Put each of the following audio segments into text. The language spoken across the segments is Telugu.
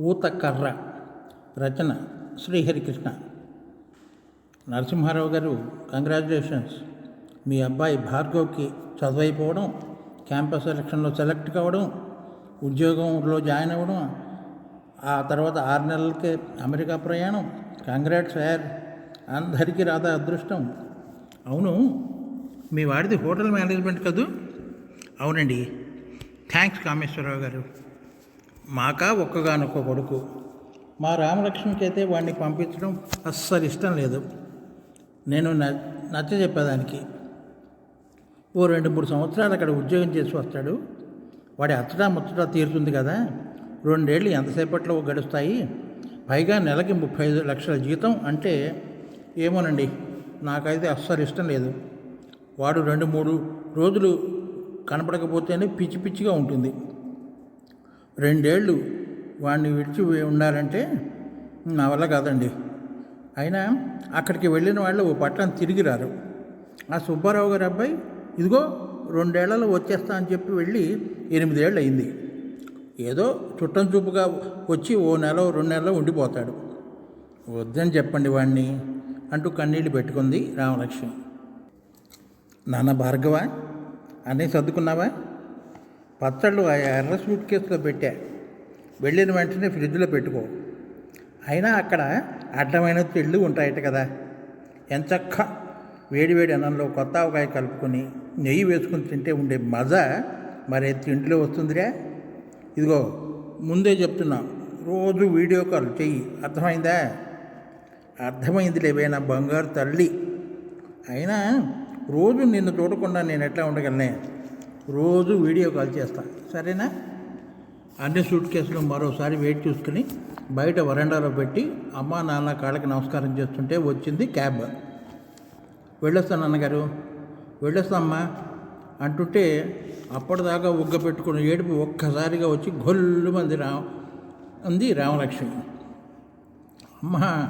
ఊతకర్ర రచన శ్రీహరికృష్ణ. నరసింహారావు గారు కంగ్రాచులేషన్స్ మీ అబ్బాయి భార్గవ్కి చదువైపోవడం క్యాంపస్ సెలక్షన్లో సెలెక్ట్ కావడం ఉద్యోగంలో జాయిన్ అవ్వడం ఆ తర్వాత ఆరు నెలలకే అమెరికా ప్రయాణం. కంగ్రాట్స్ సార్ అందరికీ రాదా అదృష్టం. అవును మీ వాడిది హోటల్ మేనేజ్మెంట్ కదూ? అవునండి. థ్యాంక్స్ కామేశ్వరరావు గారు. మాకా ఒక్కగానొక్క కొడుకు. మా రామలక్ష్మికి అయితే వాడిని పంపించడం అస్సలు ఇష్టం లేదు. నేను న నచ్చ చెప్పేదానికి. ఓ రెండు మూడు సంవత్సరాలు అక్కడ ఉద్యోగం చేసి వస్తాడు. వాడి అచ్చటా ముచ్చటా తీరుతుంది కదా. రెండేళ్ళు ఎంతసేపట్లో గడుస్తాయి? పైగా నెలకి ముప్పై ఐదు లక్షల జీతం అంటే ఏమోనండి నాకైతే అస్సలు ఇష్టం లేదు. వాడు రెండు మూడు రోజులు కనపడకపోతేనే పిచ్చి పిచ్చిగా ఉంటుంది. రెండేళ్ళు వాడిని విడిచి ఉండాలంటే నా వల్ల కాదండి. అయినా అక్కడికి వెళ్ళిన వాళ్ళు ఓ పట్టణం తిరిగి రారు. ఆ సుబ్బారావు గారి అబ్బాయి ఇదిగో రెండేళ్ళలో వచ్చేస్తా అని చెప్పి వెళ్ళి ఎనిమిదేళ్ళు అయింది ఏదో చుట్టం చూపుగా వచ్చి ఓ నెల రెండు నెలలో ఉండిపోతాడు. వద్దని చెప్పండి వాడిని అంటూ కన్నీళ్ళు పెట్టుకుంది రామలక్ష్మి. నాన్న భార్గవ అన్నీ సర్దుకున్నావా? పచ్చళ్ళు ఆ ఎర్ర సూట్ కేసులో పెట్టా. వెళ్ళిన వెంటనే ఫ్రిడ్జ్లో పెట్టుకో. అయినా అక్కడ అడ్డమైన తెళ్ళు ఉంటాయట కదా. ఎంచక్క వేడివేడి అన్నంలో కొత్త ఆవకాయ కలుపుకొని నెయ్యి వేసుకుని తింటే ఉండే మజా మరి తిండిలో వస్తుందిరా. ఇదిగో ముందే చెప్తున్నా రోజు వీడియో కాల్ చెయ్యి. అర్థమైందా? అర్థమైంది లేవేనా బంగారు తల్లి. అయినా రోజు నిన్ను చూడకుండా నేను ఎట్లా ఉండగలనే? రోజు వీడియో కాల్ చేస్తా. సరేనా? అన్ని సూట్ కేసులు మరోసారి వెయిట్ చూసుకుని బయట వరండాలో పెట్టి అమ్మా నాన్న కాళ్ళకి నమస్కారం చేస్తుంటే వచ్చింది క్యాబ్. వెళ్ళొస్తాను అన్నగారు వెళ్ళొస్తామ్మా అంటుంటే అప్పటిదాకా ఉగ్గ పెట్టుకుని ఏడుపు ఒక్కసారిగా వచ్చి గొల్లు మంది రా అంది రామలక్ష్మి. అమ్మా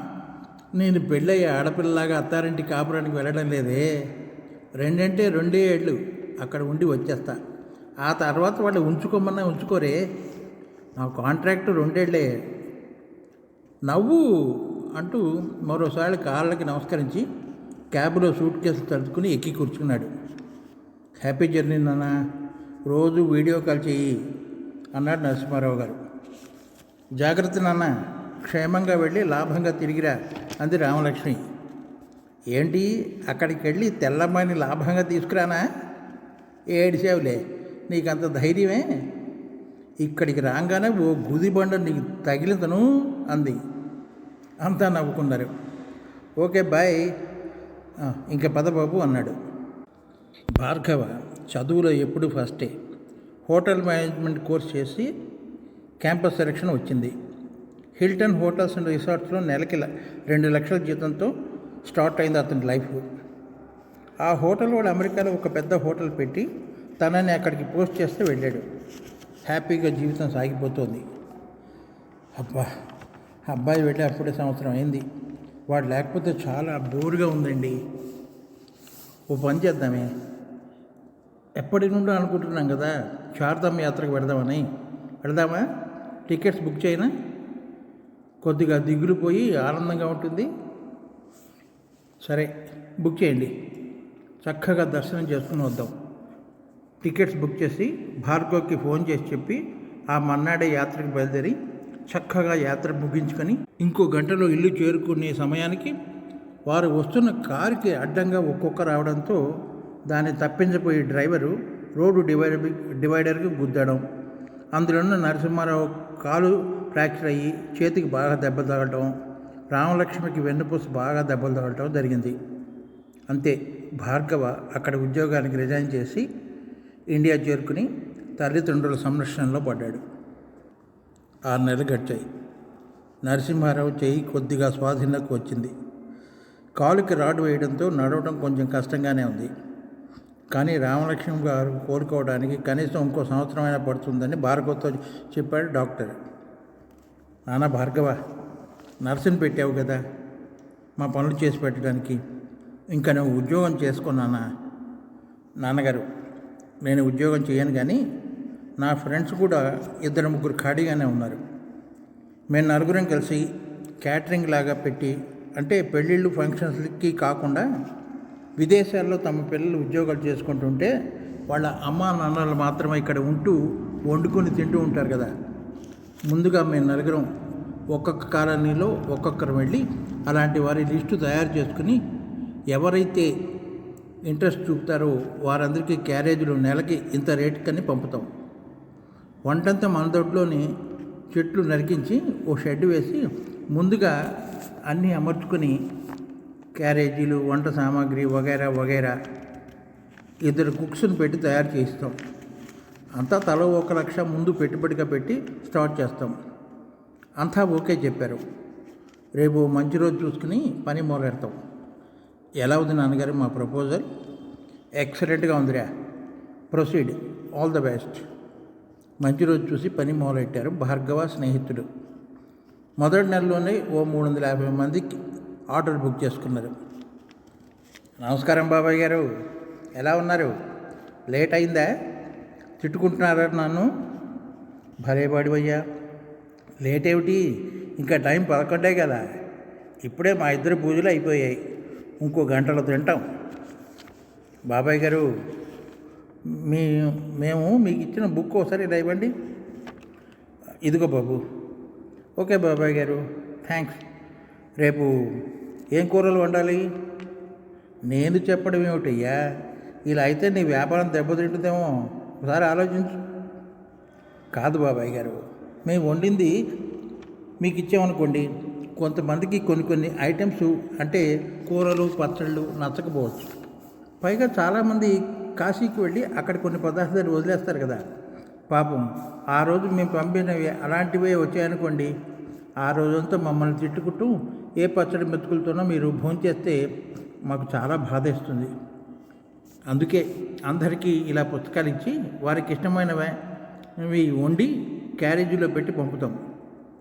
నేను పెళ్ళయ్యే ఆడపిల్లలాగా అత్తారింటి కాపురానికి వెళ్ళడం లేదే. రెండంటే రెండే ఏళ్ళు. అక్కడ ఉండి వచ్చేస్తా. ఆ తర్వాత వాళ్ళు ఉంచుకోమన్నా ఉంచుకోరే. నా కాంట్రాక్టు రెండేళ్ళే. నవ్వు అంటూ మరోసారి కాళ్ళకి నమస్కరించి క్యాబ్లో సూట్ కేసు తడుచుకుని ఎక్కి కూర్చున్నాడు. హ్యాపీ జర్నీ నాన్న. రోజు వీడియో కాల్ చేయి అన్నాడు నరసింహారావు గారు. జాగ్రత్త నాన్న. క్షేమంగా వెళ్ళి లాభంగా తిరిగిరా అంది రామలక్ష్మి. ఏంటి? అక్కడికి వెళ్ళి తెల్లమ్మని లాభంగా తీసుకురానా? ఏడిసావులే నీకంత ధైర్యమే? ఇక్కడికి రాగానే ఓ గుదిబండ నీకు తగిలితను అంది. అంతా నవ్వుకున్నారు. Okay bye. ఇంకా పదబాబు అన్నాడు. భార్గవ చదువులో ఎప్పుడు ఫస్టే. హోటల్ మేనేజ్మెంట్ కోర్స్ చేసి క్యాంపస్ సెలక్షన్ వచ్చింది. హిల్టన్ హోటల్స్ అండ్ రిసార్ట్స్లో నెలకి రెండు లక్షల జీతంతో స్టార్ట్ అయింది అతని లైఫ్. ఆ హోటల్ వాడు అమెరికాలో ఒక పెద్ద హోటల్ పెట్టి తనని అక్కడికి పోస్ట్ చేస్తే వెళ్ళాడు. హ్యాపీగా జీవితం సాగిపోతుంది. అబ్బా అబ్బాయి వెళ్ళి అప్పుడే సంవత్సరం అయింది. వాడు లేకపోతే చాలా బోరుగా ఉందండి. ఓ పని చేద్దామే. ఎప్పటి నుండో అనుకుంటున్నాం కదా శారదమ్మ యాత్రకు వెళదామని. వెళదామా? టికెట్స్ బుక్ చేయనా? కొద్దిగా దిగులు పోయి ఆనందంగా ఉంటుంది. సరే బుక్ చేయండి. చక్కగా దర్శనం చేసుకుని వద్దాం. టికెట్స్ బుక్ చేసి భార్గవ్కి ఫోన్ చేసి చెప్పి ఆ మన్నాడే యాత్రకు బయలుదేరి చక్కగా యాత్ర ముగించుకొని ఇంకో గంటలో ఇల్లు చేరుకునే సమయానికి వారు వస్తున్న కారుకి అడ్డంగా ఒక్కొక్క రావడంతో దాన్ని తప్పించబోయే డ్రైవరు రోడ్డు డివైడర్ డివైడర్కి గుద్దడం. అందులో నరసింహారావు కాలు ఫ్రాక్చర్ అయ్యి చేతికి బాగా దెబ్బలు తగలటం రామలక్ష్మికి వెన్నుపూస బాగా దెబ్బలు తగలటం జరిగింది. అంతే. భార్గవ అక్కడ ఉద్యోగానికి రిజైన్ చేసి ఇండియా చేరుకుని తల్లిదండ్రుల సంరక్షణలో పడ్డాడు. ఆరు నెలలు గడిచాయి. నరసింహారావు చేయి కొద్దిగా స్వాధీనంలోకి వచ్చింది. కాలుకి రాడ్ వేయడంతో నడవడం కొంచెం కష్టంగానే ఉంది. కానీ రామలక్ష్మి గారు కోలుకోవడానికి కనీసం ఇంకో సంవత్సరమైనా పడుతుందని భార్గవతో చెప్పాడు డాక్టర్. నాన్న భార్గవ నర్సుని పెట్టావు కదా మా పనులు చేసి పెట్టడానికి. ఇంకా నువ్వు ఉద్యోగం చేసుకున్నానా? నాన్నగారు నేను ఉద్యోగం చేయను కానీ నా ఫ్రెండ్స్ కూడా ఇద్దరు ముగ్గురు ఖాళీగానే ఉన్నారు. మేము నలుగురం కలిసి క్యాటరింగ్ లాగా పెట్టి అంటే పెళ్ళిళ్ళు ఫంక్షన్స్కి కాకుండా విదేశాల్లో తమ పిల్లలు ఉద్యోగాలు చేసుకుంటుంటే వాళ్ళ అమ్మా నాన్నలు మాత్రమే ఇక్కడ ఉంటూ వండుకొని తింటూ ఉంటారు కదా. ముందుగా మేము నలుగురం ఒక్కొక్క కాలనీలో ఒక్కొక్కరు వెళ్ళి అలాంటి వారి లిస్టు తయారు చేసుకుని ఎవరైతే ఇంట్రెస్ట్ చూపుతారో వారందరికీ క్యారేజీలు నెలకి ఇంత రేటుకని పంపుతాం. వంటంతా మన దొడ్లోని చెట్లు నరికించి ఓ షెడ్ వేసి ముందుగా అన్నీ అమర్చుకొని క్యారేజీలు వంట సామాగ్రి వగైరా వగైరా ఇద్దరు కుక్స్ని పెట్టి తయారు చేయిస్తాం. అంతా తల ఒక లక్ష ముందు పెట్టుబడిగా పెట్టి స్టార్ట్ చేస్తాం. అంతా ఓకే చెప్పారు. రేపు మంచి రోజు చూసుకుని పని మొదలెడతాం. ఎలా ఉంది నాన్నగారు మా ప్రపోజల్? ఎక్సలెంట్గా ఉందిరా. ప్రొసీడ్ ఆల్ ద బెస్ట్ మంచి రోజు చూసి పని మొదలెట్టారు. భార్గవ స్నేహితుడు. మొదటి నెలలోనే ఓ మూడు వందల యాభై మందికి ఆర్డర్ బుక్ చేసుకున్నారు. నమస్కారం బాబాయ్ గారు. ఎలా ఉన్నారు? లేట్ అయిందా? తిట్టుకుంటున్నారా నన్ను? భలే పడిపోయ్యా లేట్ ఏమిటి? ఇంకా టైం పదకొండే కదా. ఇప్పుడే మా ఇద్దరు పూజలు అయిపోయాయి. ఇంకో గంటలో తింటాం. బాబాయ్ గారు మీ మేము మీకు ఇచ్చిన బుక్ ఒకసారి ఇలా ఇవ్వండి ఇదిగో బాబు. ఓకే బాబాయ్ గారు థ్యాంక్స్ రేపు ఏం కూరలు వండాలి? నేను చెప్పడం ఏమిటయ్యా? ఇలా అయితే నీ వ్యాపారం దెబ్బతింటుందేమో? ఒకసారి ఆలోచించు. కాదు బాబాయ్ గారు మేము వండింది మీకు ఇచ్చామనుకోండి. కొంతమందికి కొన్ని కొన్ని ఐటమ్స్ అంటే కూరలు పచ్చళ్ళు నచ్చకపోవచ్చు. పైగా చాలామంది కాశీకి వెళ్ళి అక్కడ కొన్ని పదార్థాలు వదిలేస్తారు కదా. పాపం ఆ రోజు మేము పంపినవి అలాంటివే వచ్చాయనుకోండి. ఆ రోజంతా మమ్మల్ని తిట్టుకుంటూ ఏ పచ్చడి మెతుకులతోనో మీరు భోంచేస్తే మాకు చాలా బాధేస్తుంది. అందుకే అందరికీ ఇలా పుస్తకాలు ఇచ్చి వారికి ఇష్టమైనవి వండి క్యారేజీలో పెట్టి పంపుతాం.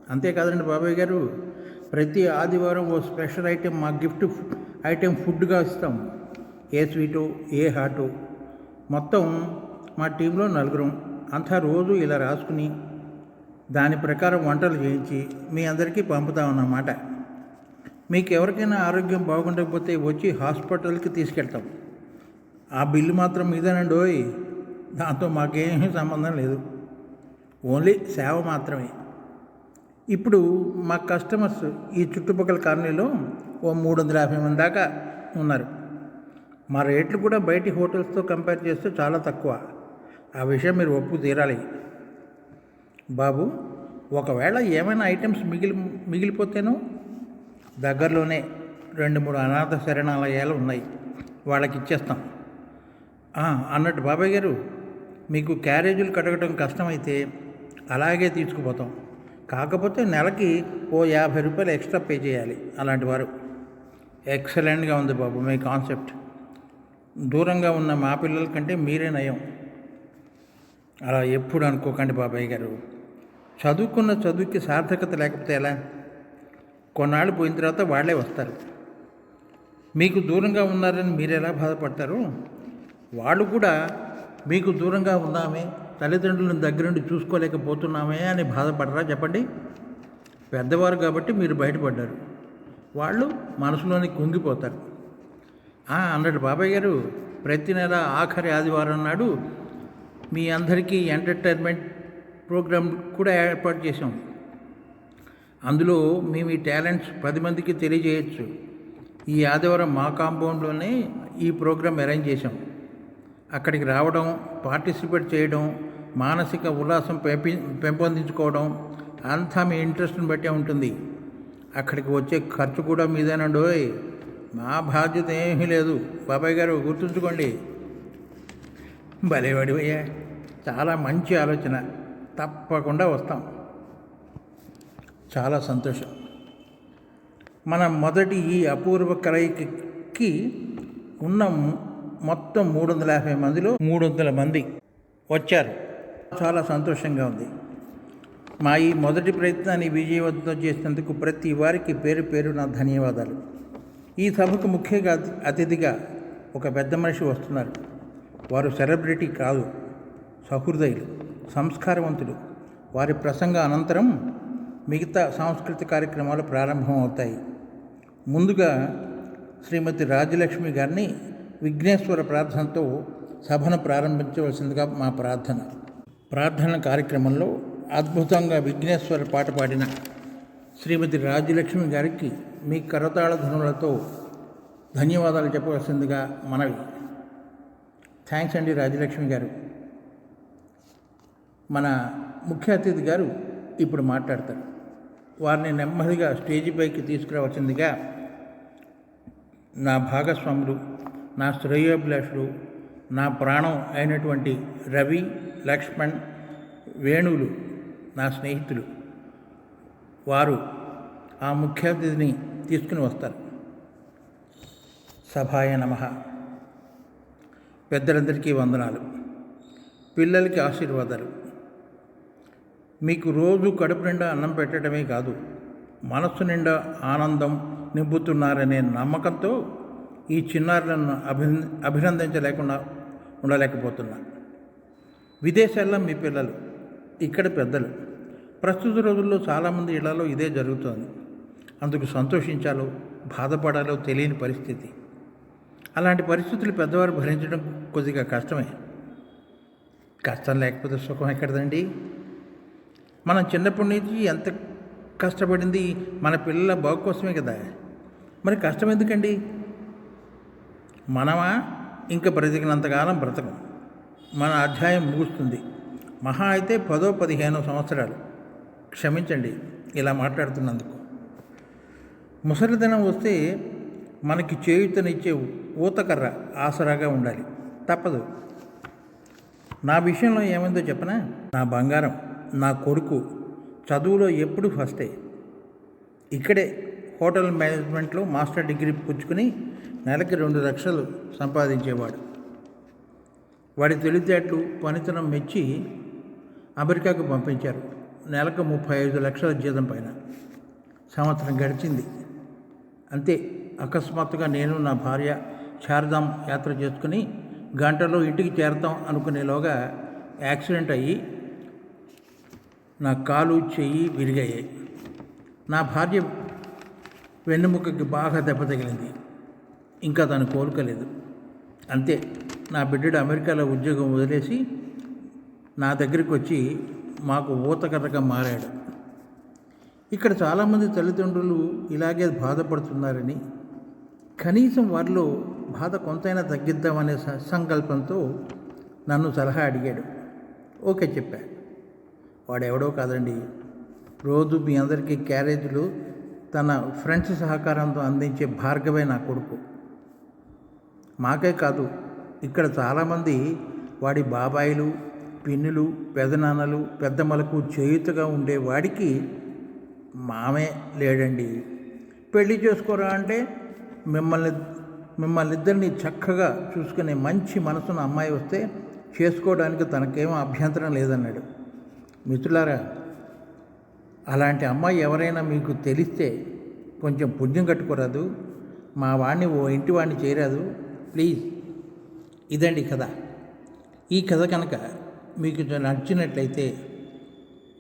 అంతేకాదండి బాబాయ్ గారు ప్రతి ఆదివారం ఓ స్పెషల్ ఐటెం మా గిఫ్ట్ ఐటెం ఫుడ్గా ఇస్తాం. ఏ స్వీటు ఏ హాటు. మొత్తం మా టీంలో నలుగురం. అంతా రోజు ఇలా రాసుకుని దాని ప్రకారం వంటలు చేయించి మీ అందరికీ పంపుతామన్నమాట. మీకు ఎవరికైనా ఆరోగ్యం బాగుండకపోతే వచ్చి హాస్పిటల్కి తీసుకెళ్తాం. ఆ బిల్లు మాత్రం మీదేనండి దాంతో మాకేమీ సంబంధం లేదు. ఓన్లీ సేవ మాత్రమే. ఇప్పుడు మా కస్టమర్స్ ఈ చుట్టుపక్కల కాలనీలో ఓ మూడు వందల యాభై మంది దాకా ఉన్నారు. మా రేట్లు కూడా బయటి హోటల్స్తో కంపేర్ చేస్తే చాలా తక్కువ. ఆ విషయం మీరు ఒప్పు తీరాలి. బాబు ఒకవేళ ఏమైనా ఐటమ్స్ మిగిలి మిగిలిపోతేనో? దగ్గరలోనే రెండు మూడు అనాథ శరణాలయాలు ఉన్నాయి. వాళ్ళకి ఇచ్చేస్తాం అన్నట్టు బాబాయ్ గారు మీకు క్యారేజీలు కడగడం కష్టమైతే అలాగే తీసుకుపోతాం. కాకపోతే నెలకి ఓ యాభై రూపాయలు ఎక్స్ట్రా పే చేయాలి అలాంటి వారు. ఎక్సలెంట్గా ఉంది బాబు మీ కాన్సెప్ట్. దూరంగా ఉన్న మా పిల్లల కంటే మీరే నయం. అలా ఎప్పుడు అనుకోకండి బాబాయ్ గారు. చదువుకున్న చదువుకి సార్థకత లేకపోతే ఎలా? కొన్నాళ్ళు పోయిన తర్వాత వాళ్ళే వస్తారు. మీకు దూరంగా ఉన్నారని మీరు ఎలా బాధపడతారు? వాళ్ళు కూడా మీకు దూరంగా ఉన్నామే తల్లిదండ్రులను దగ్గరుండి చూసుకోలేకపోతున్నామే అని బాధపడరా చెప్పండి? పెద్దవారు కాబట్టి మీరు బయటపడ్డారు. వాళ్ళు మనసులోని కుంగిపోతారు. అన్నట్టు బాబాయ్ గారు ప్రతి నెల ఆఖరి ఆదివారం నాడు మీ అందరికీ ఎంటర్టైన్మెంట్ ప్రోగ్రాం కూడా ఏర్పాటు చేసాం అందులో మేము ఈ టాలెంట్స్ పది మందికి తెలియజేయచ్చు. ఈ ఆదివారం మా కాంపౌండ్లోనే ఈ ప్రోగ్రాం అరేంజ్ చేసాం అక్కడికి రావడం పార్టిసిపేట్ చేయడం మానసిక ఉల్లాసం పెంపి పెంపొందించుకోవడం అంతా మీ ఇంట్రెస్ట్ని బట్టే ఉంటుంది. అక్కడికి వచ్చే ఖర్చు కూడా మీదేనండి ఓయ్ మా బాధ్యత ఏమీ లేదు. బాబాయ్ గారు గుర్తుంచుకోండి. భలేవాడివయ్యా చాలా మంచి ఆలోచన. తప్పకుండా వస్తాం. చాలా సంతోషం. మన మొదటి ఈ అపూర్వ కలయికకి ఉన్న మొత్తం మూడు వందల యాభై మందిలో మూడు వందల మంది వచ్చారు. చాలా సంతోషంగా ఉంది. మా ఈ మొదటి ప్రయత్నాన్ని విజయవంతం చేసినందుకు ప్రతి వారికి పేరు పేరు నా ధన్యవాదాలు. ఈ సభకు ముఖ్యంగా అతిథిగా ఒక పెద్ద మనిషి వస్తున్నారు. వారు సెలబ్రిటీ కాదు సహృదయులు సంస్కారవంతులు. వారి ప్రసంగ అనంతరం మిగతా సాంస్కృతిక కార్యక్రమాలు ప్రారంభం అవుతాయి ముందుగా శ్రీమతి రాజలక్ష్మి గారిని విఘ్నేశ్వర ప్రార్థనతో సభను ప్రారంభించవలసిందిగా మా ప్రార్థన. ప్రార్థన కార్యక్రమంలో అద్భుతంగా విఘ్నేశ్వర పాట పాడిన శ్రీమతి రాజలక్ష్మి గారికి మీ కరతాళ ధనులతో ధన్యవాదాలు చెప్పవలసిందిగా మనవి. థ్యాంక్స్ అండి రాజలక్ష్మి గారు. మన ముఖ్య అతిథి గారు ఇప్పుడు మాట్లాడతారు. వారిని నెమ్మదిగా స్టేజి పైకి తీసుకురావాల్సిందిగా నా భాగస్వాములు నా శ్రేయోభిలాషులు నా ప్రాణం అయినటువంటి రవి లక్ష్మణ్ వేణువులు నా స్నేహితులు. వారు ఆ ముఖ్య అతిథిని తీసుకుని వస్తారు. సభాయ నమ. పెద్దలందరికీ వందనాలు. పిల్లలకి ఆశీర్వాదాలు. మీకు రోజు కడుపు నిండా అన్నం పెట్టడమే కాదు మనస్సు నిండా ఆనందం నింపుతున్నారనే నమ్మకంతో ఈ చిన్నారులను అభి అభినందించలేకుండా ఉండలేకపోతున్నా. విదేశాల్లో మీ పిల్లలు ఇక్కడ పెద్దలు. ప్రస్తుత రోజుల్లో చాలామంది ఇళ్ళలో ఇదే జరుగుతోంది. అందుకు సంతోషించాలో బాధపడాలో తెలియని పరిస్థితి. అలాంటి పరిస్థితులు పెద్దవారు భరించడం కొద్దిగా కష్టమే. కష్టం లేకపోతే సుఖం ఎక్కడదండి? మనం చిన్నప్పటి నుంచి ఎంత కష్టపడింది మన పిల్లల బాగు కోసమే కదా. మరి కష్టం ఎందుకండి? మనమా? ఇంకా బ్రతికినంతకాలం బ్రతకం. మన అధ్యాయం ముగుస్తుంది. మహా అయితే పదో పదిహేనో సంవత్సరాలు. క్షమించండి ఇలా మాట్లాడుతున్నందుకు. ముసలితనం వస్తే మనకి చేయుతనిచ్చే ఊతకర్ర ఆసరాగా ఉండాలి. తప్పదు. నా విషయంలో ఏమైందో చెప్పనా? నా బంగారం నా కొడుకు చదువులో ఎప్పుడు ఫస్టే ఇక్కడే హోటల్ మేనేజ్మెంట్లో మాస్టర్ డిగ్రీ పుచ్చుకుని నెలకి రెండు లక్షలు సంపాదించేవాడు. వాడి తెలివితేటలు పనితనం మెచ్చి అమెరికాకు పంపించారు. నెలకు ముప్పై ఐదు లక్షల జీతం పైన. సంవత్సరం గడిచింది. అంతే. అకస్మాత్తుగా నేను నా భార్య శారదాం యాత్ర చేసుకుని గంటలో ఇంటికి చేరతాం అనుకునేలోగా యాక్సిడెంట్ అయ్యి నా కాలు చెయ్యి విరిగాయి నా భార్య వెన్నెముకకి బాగా దెబ్బ తగిలింది. ఇంకా తను కోలుకోలేదు. అంతే. నా బిడ్డడు అమెరికాలో ఉద్యోగం వదిలేసి నా దగ్గరికి వచ్చి మాకు ఊతకర్రగా మారాడు. ఇక్కడ చాలామంది తల్లిదండ్రులు ఇలాగే బాధపడుతున్నారని కనీసం వారిలో బాధ కొంతైనా తగ్గిద్దామనే సంకల్పంతో నన్ను సలహా అడిగాడు. ఓకే చెప్పా. వాడెవడో కాదండి. రోజు మీ అందరికీ క్యారేజీలు తన ఫ్రెండ్స్ సహకారంతో అందించే భార్గవే నా కొడుకు. మాకే కాదు ఇక్కడ చాలామంది వాడి బాబాయిలు పిన్నులు పెదనాన్నలు పెద్దమ్మలకు చేయుతగా ఉండే వాడికి మామే లేడండి. పెళ్ళి చేసుకోరా అంటే మిమ్మల్ని మిమ్మల్ని ఇద్దరిని చక్కగా చూసుకునే మంచి మనసున్న అమ్మాయి వస్తే చేసుకోవడానికి తనకేమో అభ్యంతరం లేదన్నాడు. మిత్రులారా అలాంటి అమ్మాయి ఎవరైనా మీకు తెలిస్తే కొంచెం పుణ్యం కట్టుకోరాదు. మా వాడిని ఓ ఇంటి వాడిని చేరాదు. ప్లీజ్ ఇదండి కథ. ఈ కథ కనుక మీకు నచ్చినట్లయితే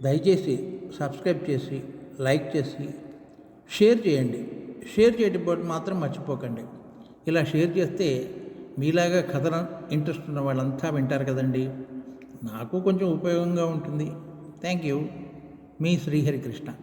దయచేసి సబ్స్క్రైబ్ చేసి లైక్ చేసి షేర్ చేయండి. షేర్ చేయడం మాత్రం మర్చిపోకండి. ఇలా షేర్ చేస్తే మీలాగా కథన ఇంట్రెస్ట్ ఉన్న వాళ్ళంతా వింటారు కదండి. నాకు కొంచెం ఉపయోగంగా ఉంటుంది. Thank you. మీ శ్రీహరికృష్ణ.